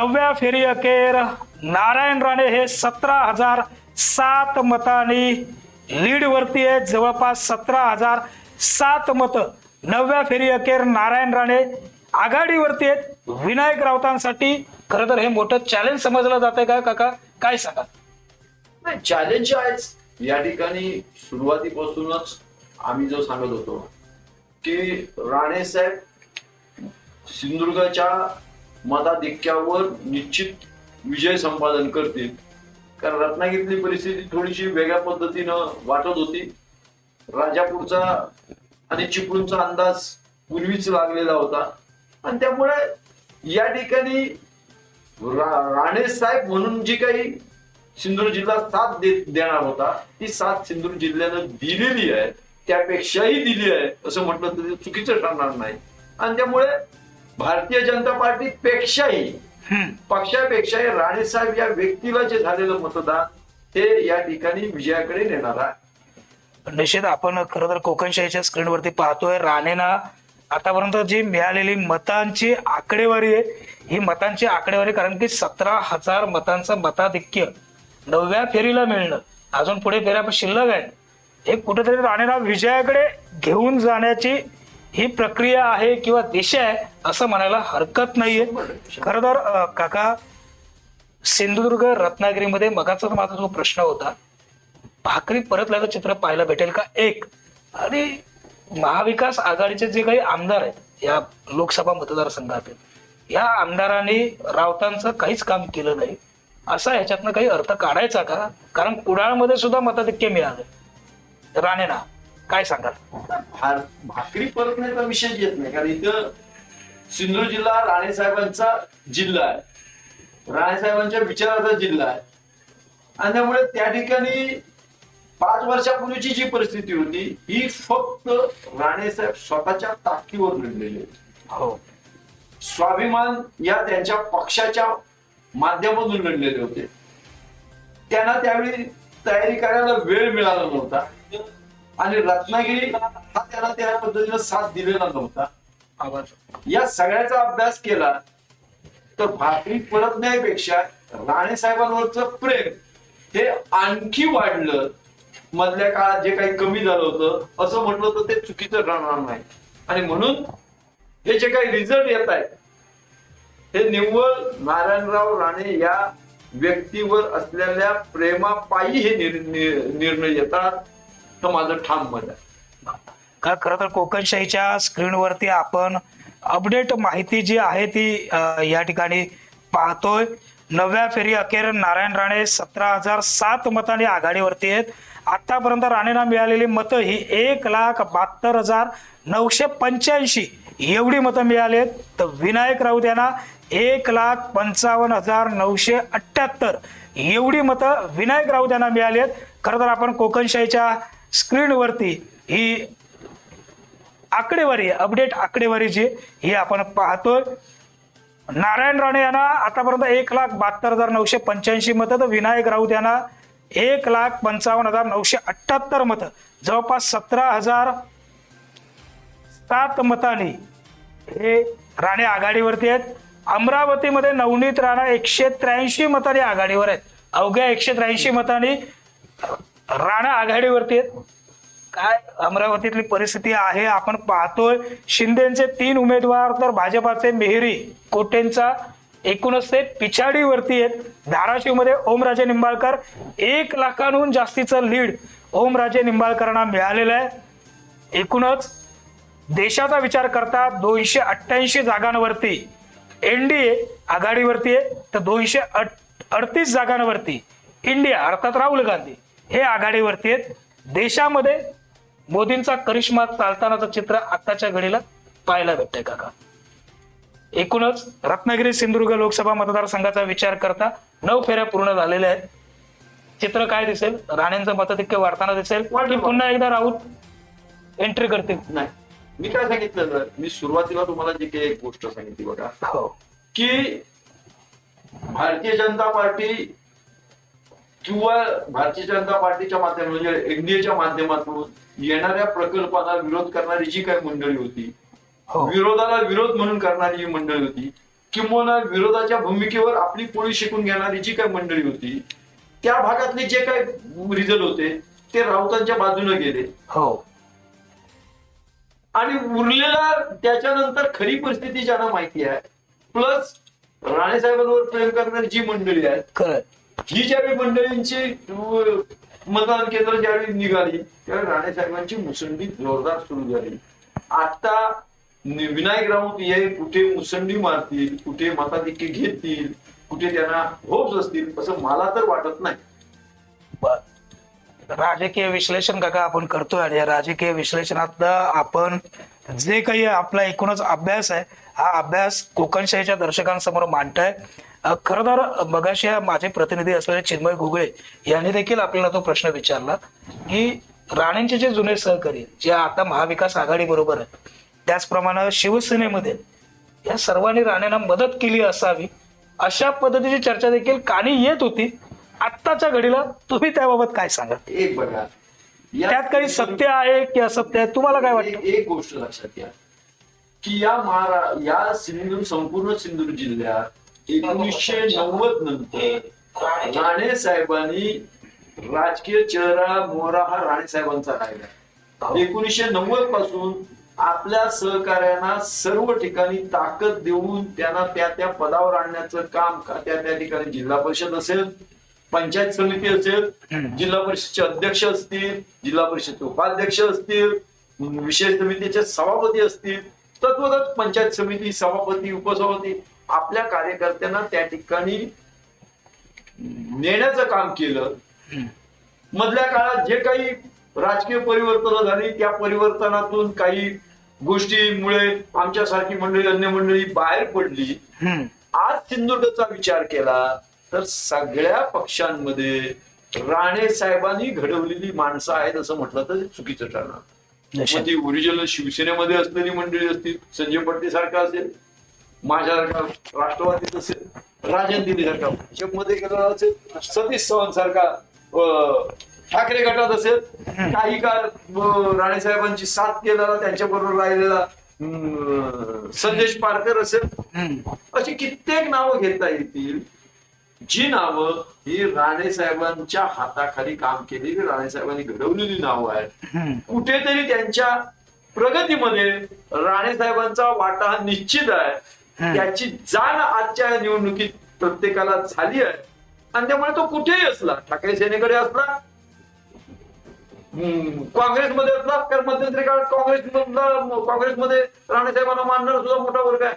नवव्या फेरी अखेर. नारायण राणे हे सतरा हजार सात मतांनी लीड वरती आहेत. जवळपास सतरा हजार सात मत. नवव्या फेरी अखेर नारायण राणे आघाडीवरती आहेत. विनायक राऊतांसाठी खरं तर हे मोठं चॅलेंज समजलं जातंय का काका? काय सांगा नाही चॅलेंज आहेच. या ठिकाणी सुरुवातीपासूनच आम्ही जो सांगत होतो की राणे साहेब सिंधुदुर्गाच्या मताधिक्यावर निश्चित विजय संपादन करतील. कारण रत्नागिरीतली परिस्थिती थोडीशी वेगळ्या पद्धतीनं वाटत होती. राजापूरचा आणि चिपळूणचा अंदाज पूर्वीच लागलेला होता. आणि त्यामुळे या ठिकाणी रा- राणे साहेब म्हणून जी काही सिंधुदुर्ग जिल्हा साथ दे- देणार होता ती साथ सिंधुदुर्ग जिल्ह्यानं दिलेली आहे. त्यापेक्षाही दिली आहे. असं म्हटलं तर चुकीचं ठरणार नाही. आणि त्यामुळे भारतीय जनता पार्टी पेक्षाही. पक्षापेक्षाही राणे साहेब या व्यक्तीला जे झालेलं मतदान ते या ठिकाणी विजयाकडे नेणार आहे निश्चित आपण खरं तर कोकणशाहीच्या स्क्रीनवरती पाहतोय राणेना आतापर्यंत जी मिळालेली मतांची आकडेवारी आहे ही मतांची आकडेवारी कारण की सतरा हजार मतांचं मताधिक्य नवव्या फेरीला मिळणं अजून पुढे फेऱ्या पण शिल्लक आहेत हे कुठेतरी राणेला विजयाकडे घेऊन जाण्याची ही प्रक्रिया आहे किंवा देश आहे असं म्हणायला हरकत नाहीये. खरं तर काका सिंधुदुर्ग रत्नागिरीमध्ये मगाचा माझा जो प्रश्न होता भाकरी परतल्याचं चित्र पाहायला भेटेल का? एक. आणि महाविकास आघाडीचे जे काही आमदार आहेत या लोकसभा मतदारसंघातील या आमदारांनी रावतांचं काहीच काम केलं नाही. असा ह्याच्यातनं काही अर्थ काढायचा का? कारण कुडाळमध्ये सुद्धा मताधिक्य मिळालं. राणेना. काय सांगाल? भार भाकरी परतण्याचा विषय येत नाही कारण इथं सिंधुदुर्ग जिल्हा राणे साहेबांचा जिल्हा आहे. राणे साहेबांच्या विचाराचा जिल्हा आहे. आणि त्यामुळे त्या ठिकाणी पाच वर्षापूर्वीची जी परिस्थिती होती ही फक्त राणे साहेब स्वतःच्या ताकदीवर लढलेली होती. हो. स्वाभिमान या त्यांच्या पक्षाच्या माध्यमातून लढलेले होते. त्यांना त्यावेळी तयारी करायला वेळ मिळाला नव्हता. आणि रत्नागिरी हा त्यांना त्या पद्धतीनं साथ दिलेला नव्हता. या सगळ्याचा अभ्यास केला तर भाकरी परतण्यापेक्षा राणे साहेबांवरचं प्रेम हे आणखी वाढलं. मधल्या काळात जे काही कमी झालं होतं असं म्हटलं तर ते चुकीचं राहणार नाही. आणि म्हणून हे जे काही रिझल्ट येत आहेत हे निव्वळ नारायणराव राणे या व्यक्तीवर असलेल्या प्रेमापायी हे निर्णय येतात. तर माझं ठाम मत आहे. का खरं तर कोकणशाहीच्या स्क्रीनवरती आपण अपडेट माहिती जी आहे ती या ठिकाणी पाहतोय. नव्या फेरी अखेर नारायण राणे सतरा हजार सात मतांनी आघाडीवरती आहेत. आतापर्यंत राणेंना मिळालेली मतं ही एक लाख बहात्तर हजार नऊशे पंच्याऐंशी एवढी मतं मिळाली आहेत. तर विनायक राऊत यांना एक लाख पंचावन्न हजार नऊशे अठ्ठ्याहत्तर एवढी मतं विनायक राऊत यांना मिळाली आहेत. खरं तर आपण कोकणशाहीच्या स्क्रीनवरती ही आकडेवारी अपडेट आकडेवारी जी ही आपण पाहतोय. नारायण राणे यांना आतापर्यंत एक लाख बहात्तर हजार नऊशे पंच्याऐंशी मतं तर विनायक राऊत यांना एक लाख पंचावन्न हजार नऊशे अठ्ठ्याहत्तर मतं. जवळपास सतरा हजार सात मतांनी हे राणे आघाडीवरती आहेत. अमरावतीमध्ये नवनीत राणा एकशे त्र्याऐंशी मतांनी आघाडीवर आहेत. अवघ्या एकशे त्र्याऐंशी मतांनी राणा आघाडीवरती आहेत. काय अमरावतीतली परिस्थिती आहे? आपण पाहतोय शिंदेचे तीन उमेदवार तर भाजपाचे मेहरी कोटेंचा एकूणच ते पिछाडीवरती आहेत. धाराशिवमध्ये ओमराजे निंबाळकर एक लाखांहून जास्तीचं लीड ओमराजे निंबाळकरांना मिळालेलं आहे. एकूणच देशाचा विचार करता दोनशे अठ्ठ्याऐंशी जागांवरती एनडीए आघाडीवरती आहे. तर दोनशे अडतीस जागांवरती इंडिया अर्थात राहुल गांधी. हे आघाडीवरती आहेत. देशामध्ये मोदींचा करिश्मा चालतानाचं चित्र आताच्या घडीला पाहायला भेटतंय काका. एकूणच रत्नागिरी सिंधुदुर्ग लोकसभा मतदारसंघाचा विचार करता नऊ फेऱ्या पूर्ण झालेल्या आहेत. चित्र काय दिसेल? राणेंचं मताधिक्य वाढताना दिसेल. की पुन्हा एकदा राऊत एंट्री करतील? नाही. मी काय सांगितलं मी सुरुवातीला तुम्हाला जी काही एक गोष्ट सांगितली बघा. हो. की भारतीय जनता पार्टी किंवा भारतीय जनता पार्टीच्या माध्यमातून म्हणजे एनडीएच्या माध्यमातून येणाऱ्या प्रकल्पाला विरोध करणारी जी काही मंडळी होती हो. विरोधाला विरोध म्हणून करणारी जी मंडळी होती किंवा विरोधाच्या भूमिकेवर आपली पोळी शिकून घेणारी जी काही मंडळी होती त्या भागातले जे काही रिझल्ट होते ते राऊतांच्या बाजूने गेले. हो. आणि उरलेला त्याच्यानंतर खरी परिस्थिती ज्यांना माहिती आहे प्लस राणे साहेबांवर प्रेम करणारी जी मंडळी आहेत खरं ही ज्यावेळी मंडळींची मतदान केंद्र ज्यावेळी निघाली त्यावेळी राणे साहेबांची मुसंडी जोरदार सुरू झाली. आता विनायक राऊत हे कुठे मुसंडी मारतील कुठे मताधिक्य घेतील कुठे त्यांना होप्स असतील असं मला तर वाटत नाही. राजकीय विश्लेषण काका आपण करतोय आणि या राजकीय विश्लेषणात आपण जे काही आपला एकूणच अभ्यास आहे हा अभ्यास कोकणशाहीच्या दर्शकांसमोर मांडताय. खरं तर मगाशी माझे प्रतिनिधी असलेले चिन्मय घुगळे यांनी देखील आपल्याला तो प्रश्न विचारला की राणेंचे जे जुने सहकारी जे आता महाविकास आघाडी बरोबर आहेत त्याचप्रमाणे शिवसेनेमध्ये या सर्वांनी राणेंना मदत केली असावी अशा पद्धतीची चर्चा देखील कानी येत होती. आत्ताच्या घडीला तुम्ही त्याबाबत काय सांगा एक बघा. त्यात काही सत्य आहे की असत्य आहे? तुम्हाला काय वाटतं? एक एक गोष्ट लक्षात घ्या. की या महारा या सिंधू संपूर्ण सिंधुदुर्ग जिल्ह्यात एकोणीसशे नव्वद नंतर राणे साहेबांनी राजकीय चेहरा मोहरा हा राणे साहेबांचा राहिला. एकोणीसशे नव्वदपासून आपल्या सहकार्यांना सर्व ठिकाणी ताकद देऊन त्यांना त्या त्या पदावर आणण्याचं काम का- त्या त्या ठिकाणी जिल्हा परिषद असेल पंचायत समिती असेल जिल्हा परिषदचे अध्यक्ष असतील जिल्हा परिषदचे उपाध्यक्ष असतील विशेष समितीचे सभापती असतील तत्वतच पंचायत समिती सभापती उपसभापती आपल्या कार्यकर्त्यांना त्या ठिकाणी नेण्याचं काम केलं. मधल्या काळात जे काही राजकीय परिवर्तन झाली त्या परिवर्तनातून काही गोष्टीमुळे आमच्यासारखी मंडळी अन्य मंडळी बाहेर पडली. आज सिंधुदुर्गचा विचार केला तर सगळ्या पक्षांमध्ये राणे साहेबांनी घडवलेली माणसं आहेत असं म्हटलं तर चुकीचं ठरणार. ती ओरिजिनल शिवसेनेमध्ये असलेली मंडळी असतील संजय पट्टे सारखा असेल माझ्यासारखा राष्ट्रवादीत असेल राजन दिली सारखा भाजपमध्ये गेला असेल सतीश चव्हाण सारखा ठाकरे गटात असेल काही काळ राणेसाहेबांची साथ केलेला त्यांच्या बरोबर राहिलेला संदेश पारकर असेल. अशी कित्येक नावं घेता येतील. जी नावं ही राणे साहेबांच्या हाताखाली काम केलेली राणेसाहेबांनी घडवलेली नावं आहेत. कुठेतरी त्यांच्या प्रगतीमध्ये राणेसाहेबांचा वाटा हा निश्चित आहे. त्याची जाण आजच्या निवडणुकीत प्रत्येकाला झाली आहे. आणि त्यामुळे तो कुठेही असला ठाकरे सेनेकडे असला काँग्रेसमध्ये असला तर मध्यंतरी काळात काँग्रेस काँग्रेसमध्ये राणे साहेबांना मानणारा सुद्धा मोठा वर्ग आहे.